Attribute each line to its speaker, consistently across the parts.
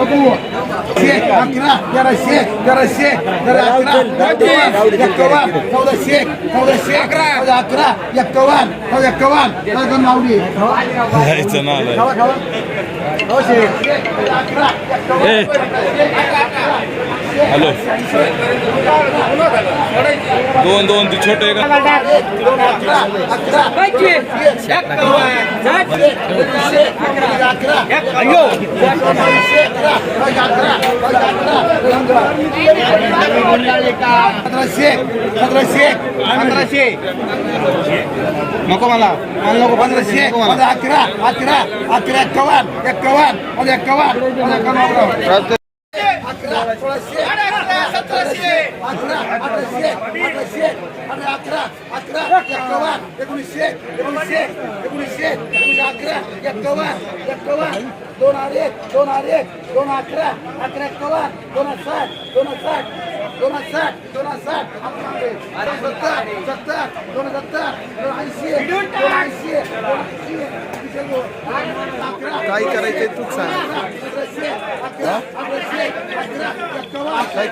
Speaker 1: अकरा तेराशे तेराशे तेरा अकरा चौदाशे चौदाशे अकरा अकरा एक्कावन एक्कावन दोन मावली अकरा
Speaker 2: हॅलो. दोन दोन ती छोटे का?
Speaker 1: अकरा पंधराशे पंधराशे नको मला. मला नको पंधराशे. माझा अकरा अकरा अकरा एक्कावन्न एक्कावन्न. माझा अकरा सोळाशे सतराशे अकरा अठराशे अठराशे अठरा अकरा अकरा एकोणीसशे एकोणीसशे एकोणीसशे एकोणीसशे अकरा एक्कावन्न एक्कावन्न दोन एक दोन हजार एक दोन अकरा अकरा एक्कावन्न दोन साठ दोन हजार साठ दोन साठ दोन हजार साठ सत्तर सत्तर दोन सत्तर दोन ऐंशी दोन ऐंशी दोन ऐंशी
Speaker 3: काय करायचंय तूच सांग.
Speaker 1: काय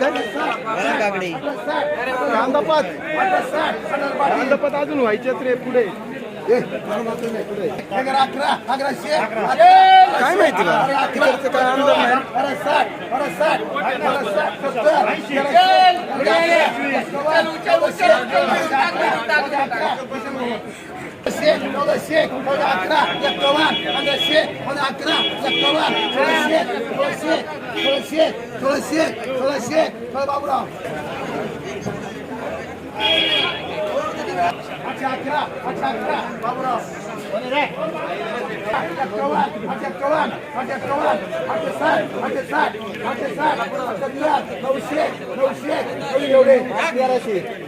Speaker 3: कांदापात कांदापात अजून व्हायच्यात रे पुढे काय माहिती तुला? तिकडचं काय अंदाज नाही.
Speaker 1: चौदाशे अकरा एक्कावन्न पंधराशे अकरा एक्कावन्न सोळाशे सोळाशे सोळाशे सोळाशे सोळाशे सोळा बाबूराव आठशे अकरा आठशे अकरा बाबूराव आठशे एक्कावन्न आठशे एक्कावन्न आठशे एक्कावन्न आठशे साठ आठशे साठ आठशे साठ सत्तर नऊशे नऊशे एवढे एवढे तेराशे